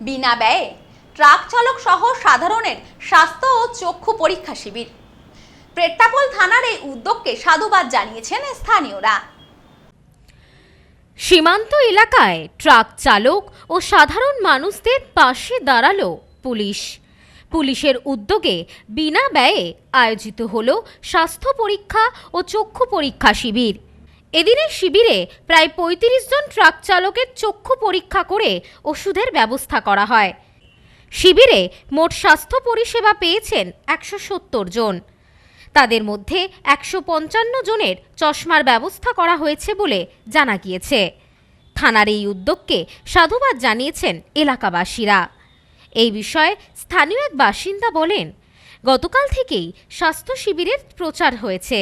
বিনা ব্যয়ে ট্রাক চালক সহ সাধারণের স্বাস্থ্য ও চক্ষু পরীক্ষা শিবির। পেট্টাপোল থানার এই উদ্যোগকে সাধুবাদ জানিয়েছেন স্থানীয়রা। সীমান্ত এলাকায় ট্রাক চালক ও সাধারণ মানুষদের পাশে দাঁড়াল পুলিশ। পুলিশের উদ্যোগে বিনা ব্যয়ে আয়োজিত হল স্বাস্থ্য পরীক্ষা ও চক্ষু পরীক্ষা শিবির। এদিনের শিবিরে প্রায় পঁয়ত্রিশ জন ট্রাক চালকের চক্ষু পরীক্ষা করে ওষুধের ব্যবস্থা করা হয়। শিবিরে মোট স্বাস্থ্য পরিষেবা পেয়েছেন একশো সত্তর জন। তাদের মধ্যে একশো পঞ্চান্ন জনের চশমার ব্যবস্থা করা হয়েছে বলে জানা গিয়েছে। থানার এই উদ্যোগকে সাধুবাদ জানিয়েছেন এলাকাবাসীরা। এই বিষয়ে স্থানীয় এক বাসিন্দা বলেন, গতকাল থেকেই স্বাস্থ্য শিবিরের প্রচার হয়েছে।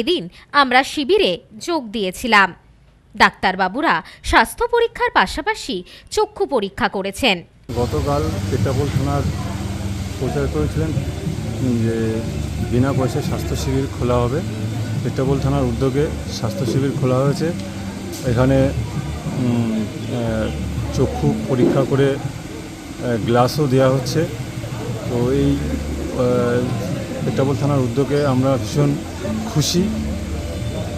এদিন আমরা শিবিরে যোগ দিয়েছিলাম। ডাক্তারবাবুরা স্বাস্থ্য পরীক্ষার পাশাপাশি চক্ষু পরীক্ষা করেছেন। গতকাল পেটাপোল থানার প্রচার করেছিলেন যে বিনা পয়সায় স্বাস্থ্য শিবির খোলা হবে। পেটাপোল থানার উদ্যোগে স্বাস্থ্য শিবির খোলা হয়েছে। এখানে চক্ষু পরীক্ষা করে গ্লাসও দেওয়া হচ্ছে। তো এই পেটাপোল থানার উদ্যোগে আমরা ভীষণ খুশি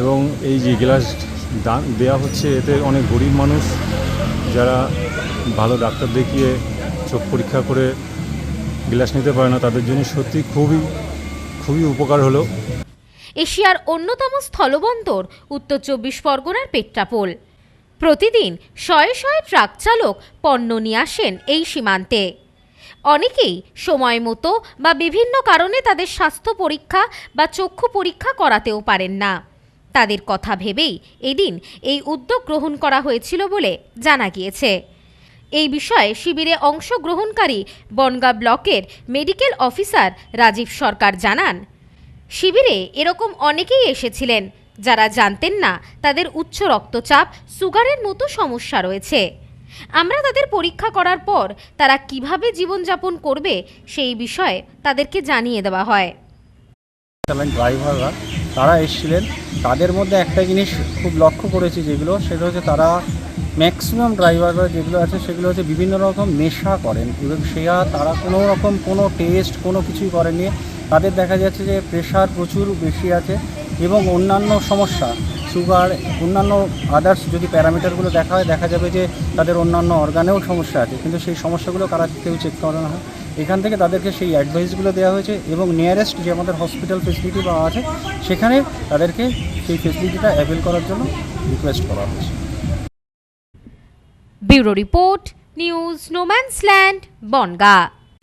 এবং এই যে গ্লাস দান দেওয়া হচ্ছে, এতে অনেক গরিব মানুষ যারা ভালো ডাক্তার দেখিয়ে চোখ পরীক্ষা করে গ্লাস নিতে পারে না, তাদের জন্য সত্যি খুবই খুবই উপকার হলো। এশিয়ার অন্যতম স্থলবন্দর, উত্তর চব্বিশ পরগনার পেট্রাপোল। প্রতিদিন শয়ে শয়ে ট্রাক চালক পণ্য নিয়ে আসেন এই সীমান্তে। অনেকেই সময় মতো বা বিভিন্ন কারণে তাদের স্বাস্থ্য পরীক্ষা বা চক্ষু পরীক্ষা করাতেও পারেন না। তাদের কথা ভেবেই এদিন এই উদ্যোগ গ্রহণ করা হয়েছিল বলে জানা গিয়েছে। এই বিষয়ে শিবিরে অংশগ্রহণকারী বনগাঁ ব্লকের মেডিকেল অফিসার রাজীব সরকার জানান, শিবিরে এরকম অনেকেই এসেছিলেন, যারা জানতেন না তাদের উচ্চ রক্তচাপ, সুগারের মতো সমস্যা রয়েছে। আমরা তাদের পরীক্ষা করার পর তারা কীভাবে জীবনযাপন করবে সেই বিষয়ে তাদেরকে জানিয়ে দেওয়া হয়। ড্রাইভাররা তারা এসেছিলেন। তাদের মধ্যে একটা জিনিস খুব লক্ষ্য করেছি যেগুলো, সেটা হচ্ছে তারা ম্যাক্সিমাম ড্রাইভাররা যেগুলো আছে, সেগুলো হচ্ছে বিভিন্ন রকম নেশা করেন এবং সেয়া তারা কোনো রকম কোনো টেস্ট কোনো কিছুই করেননি। তাদের দেখা যাচ্ছে যে প্রেশার প্রচুর বেশি আছে এবং অন্যান্য সমস্যা সুগার, অন্যান্য আদার্স যদি প্যারামিটারগুলো দেখা হয়, দেখা যাবে যে তাদের অন্যান্য অর্গানেও সমস্যা আছে। কিন্তু সেই সমস্যাগুলো কারা কেউ চেক করানো হয় এখান থেকে তাদেরকে সেই অ্যাডভাইসগুলো দেওয়া হয়েছে এবং নিয়ারেস্ট যে আমাদের হসপিটাল ফেসিলিটি পাওয়া আছে, সেখানে তাদেরকে সেই ফেসিলিটিটা অ্যাভেল করার জন্য রিকোয়েস্ট করা হয়েছে। Bureau report, news no man's land Bongaon.